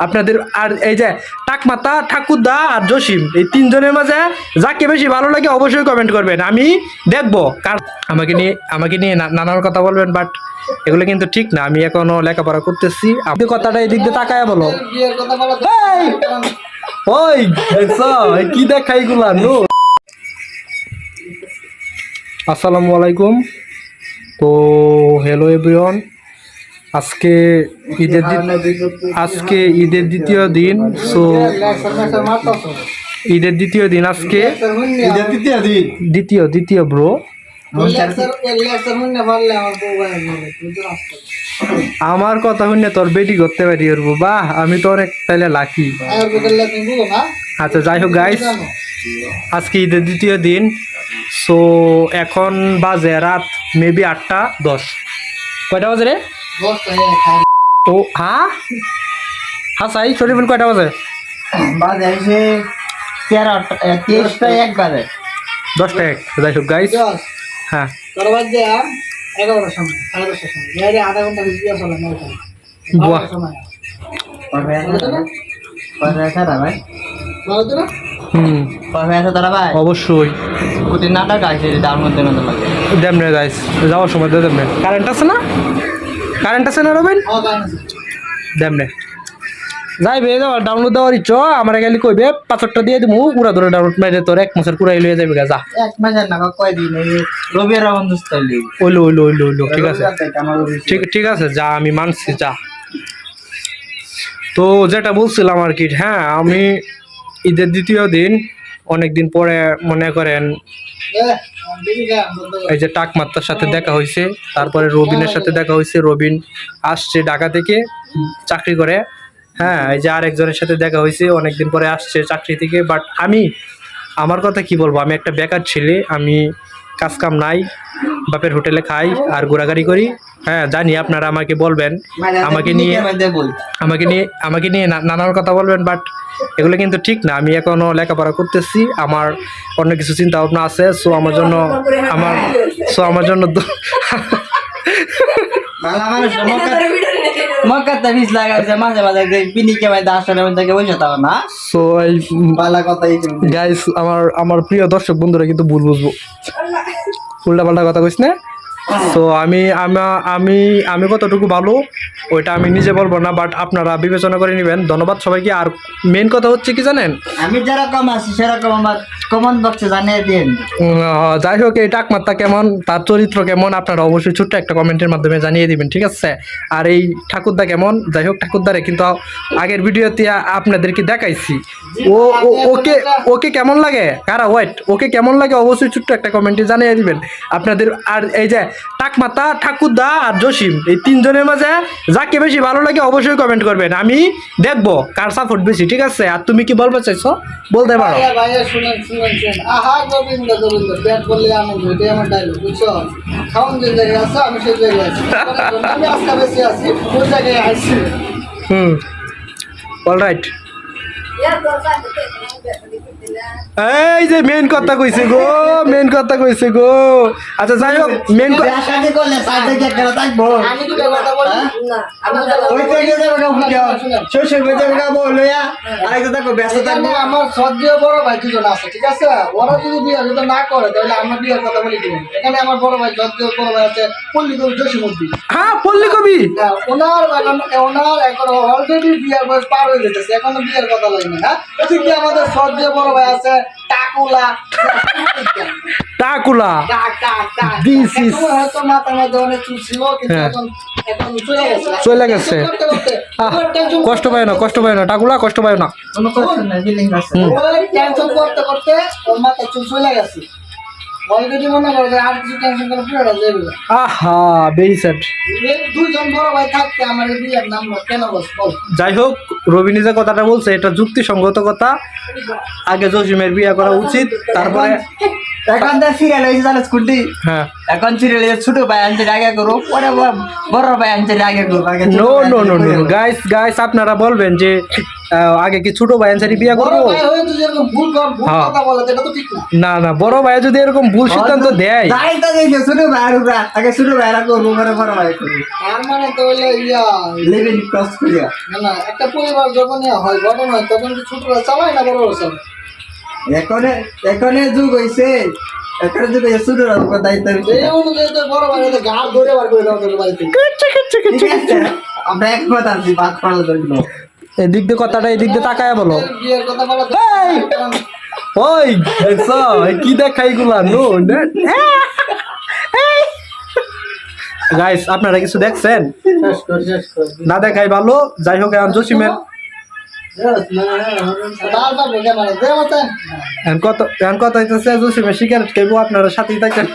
আপনাদের আর এই যে টাকমাতা, ঠাকুরদা আর জসিম, এই তিনজনের মাঝে যাকে বেশি ভালো লাগে অবশ্যই কমেন্ট করবেন। আমি দেখব কার আমাকে নিয়ে আমাকে নিয়ে না- নানার কথা বলবেন বাট এগুলো কিন্তু ঠিক না। আমি এখনও লেখাপড়া করতেছি। আপনি কথাটা এদিক দিয়ে তাকায় বলো। এই! ওই কি দেখা এগুলা? নো আসসালামু আলাইকুম। তো হ্যালো এভরিওয়ান আজকে ঈদের আজকে ঈদের দ্বিতীয় দিন সো। ঈদের দ্বিতীয় দিন আজকে ঈদের তৃতীয় দিন দ্বিতীয় দ্বিতীয় ব্রো আমার কথা শুনে তোর বেটি করতে পারি ওর বাহ আমি তো অনেক তাহলে লাকি? আচ্ছা যাই হোক গাইস আজকে ঈদের দ্বিতীয় দিন সো এখন বাজে রাত মেবি আটটা দশ কয়টা বাজে রে। তো হ্যাঁ? হ্যাঁ সাই শরীফুল কয়টা বাজে? বাজে এসে তেরো তেইশটা একবারে দশটা এক যাই হোক গাইস। হ্যাঁ। তোর বাদ দিয়ে এগারোটার সময়, সাড়ে দশটার সময়। এর আধা ঘণ্টা বেশি চলে। বাহ। অবশ্যই। নাটক আছে তার মধ্যে যাওয়ার সময় দেমনে কারেন্ট আছে না? কারেন্ট আছে না রবেন আমার গান আছে। দেমনে যাইবে যাওয়া ডাউনলোড দেওয়ার ইচ্ছ আমার গেলে কইবে পাথরটা দিয়ে দিমু পুরা ধরে ডাউনলোড মেরে তোর এক মাসের পুরাই লয়ে যাবে গা যা। এক মাসের না কয়দিন এই রবির বন্ধুস্ত হইলি ওইলো ওইলো ওইলো ওইলো ঠিক আছে। ঠিক ঠিক আছে যা আমি মানছি যা। তো যেটা বলছিলাম আর কি হ্যাঁ আমি ঈদের দ্বিতীয় দিন অনেক দিন পরে মনে করেন। এই যে টাকমাত্তার সাথে দেখা হয়েছে তারপরে রবিনের সাথে দেখা হয়েছে রবিন আসছে ঢাকা থেকে চাকরি করে হ্যাঁ এই যে আরেকজনের সাথে দেখা হয়েছে অনেকদিন পরে আসছে চাকরি থেকে বাট আমি আমার কথা কি বলব আমি একটা বেকার ছেলে আমি কাজ কাম নাই বাপের হোটেলে খাই আর ঘোরাঘুরি করি হ্যাঁ জানি আপনারা আমাকে বলবেন। আমাকে নিয়ে আমাকে নিয়ে আমাকে নিয়ে না- নানার কথা বলবেন বাট এগুলো কিন্তু ঠিক না। আমি এখনও লেখাপড়া করতেছি আমার অন্য কিছু চিন্তা ভাবনা আছে সো আমার জন্য আমার সো আমার জন্য আমার প্রিয় দর্শক বন্ধুরা কিন্তু ভুল বুঝব। উল্টা পাল্টা কথা কইস না। তো আমি আমি আমি কতটুকু ভালো, ওইটা আমি নিজে বলব না বাট আপনারা বিবেচনা করে নেবেন। ধন্যবাদ সবাইকে। আর মেন কথা হচ্ছে কি জানেন? আমি যেরকম আছি, সেরকম আমার কমন বক্সে জানিয়ে দিন। যাই হোক এই টাকমাত্তা কেমন? তার চরিত্র কেমন? আপনারা অবশ্যই ছোট্ট একটা কমেন্টের মাধ্যমে জানিয়ে দিবেন ঠিক আছে? আর এই ঠাকুরদা কেমন? যাই হোক ঠাকুরদারে কিন্তু আগের ভিডিওতে আপনাদেরকে দেখাইছি। ও ও- ওকে ওকে কেমন লাগে? কারা ওয়েট ওকে কেমন লাগে? অবশ্যই ছোট্ট একটা কমেন্টে জানিয়ে দিবেন। আপনাদের আর এই যে টাকমাতা ঠাকুরদা আর জসিম এই তিনজনের মাঝে যাকে বেশি ভালো লাগে অবশ্যই কমেন্ট করবেন। আমি দেখব কার সাপোর্ট বেশি ঠিক আছে? আর তুমি কি বলতে চাইছো? বলতে পারো। আহা, গোবিন্দ, গোবিন্দ, পেট বললে আনন্দ, এটাই আমার বুঝছ? খাওন যে জায়গায় আছে, আমি সেই জায়গায় আছি। আমি আজকে বেশি আছি, ওই জায়গায় আছি। হুম অল রাইট এই যে মেন কথা কইছে গো মেন কথা কইছে গো। আচ্ছা যাই হোক মেন থাকব। এখানে আমার সদ্য বড় ভাই দুজন আছে ঠিক আছে? ওরা যদি বিয়ে যদি না করে তাহলে আমরা বিয়ের কথা বলি দিবেন। এখানে আমার বড় ভাই সদ্য বড় ভাই আছে পল্লী কবি জসীমুদ্দি হ্যাঁ পল্লী কবি? হ্যাঁ, ওনার এখন ওনার এখন অলরেডি বিয়ের বয়স পার হয়ে যেতেছে এখন বিয়ের কথা লাগবে না এদিকে আমাদের সদ্য বড় ভাই আছে টাকুলা হয়তো মধ্যে অনেক চুল ছিল কিন্তু হ্যাঁ। এখন এখন চলে গেছে কষ্ট পায় না কষ্ট পায় না টাকুলা কষ্ট পায় না কোনো কষ্ট নাই ফিলিং আছে টেনশন করতে করতে ওর চুল চলে গেছে অলরেডি মনে করে আর কিছু টেনশন করে পুরো যাবে আহা ভেরি স্যাড দুইজন বড় ভাই থাকতে আমার এই বিয়ের নাম কেন বস যাই হোক রবিনী যে কথাটা বলছে এটা যুক্তিসঙ্গত কথা। আগে জসিমের বিয়ে করা উচিত তারপরে এখন তো সিরিয়াল হয়েছে তাহলে স্কুলটি হ্যাঁ। এখন সিরিয়াল ছোট ভাই আনছে আগে করো। পরে বড়- ভাই আনছে আগে ছোট no no no no. Guys guys আপনারা বলবেন যে আগে কি ছোট ভাই আনসারি বিয়ে বড় করব ভাই হয়ে তুই যেরকম ভুল কর ভুল হ্যাঁ। কথা বলে এটা তো ঠিক না। না না বড় ভাই যদি এরকম ভুল সিদ্ধান্ত দেয়। ছোট ভাই আগে ছোট ভাইরা করব পরে বড় ভাই করব। তার মানে তো হইল ইয়া লেভেল ক্রস করিয়া না না একটা পরিবার যখন হয় হয় তখন কি ছোটরা চালায় না বড় চালায়? এখন এখন যুগ হইছে। এখন যুগ হইছে উপর দায়িত্ব হইছে। এই অনুযায়ী তো বড় ভাই ওদের ঘাট ধরে বার করে দেওয়া তোর বাড়িতে। ঠিক আছে আমরা বাদ জন্য এদিক দিয়ে কথাটা এদিক দিয়ে তাকায় বলো। বিয়ের কথা বলা ওই দেখছ? কি দেখাই গুলা নো গাইস আপনারা কিছু দেখছেন? না দেখাই ভালো। যাই হোক এখন জসিমের কত এখন কত হইতেছে? মেশি কেন কেবু আপনারা সাথেই থাকেন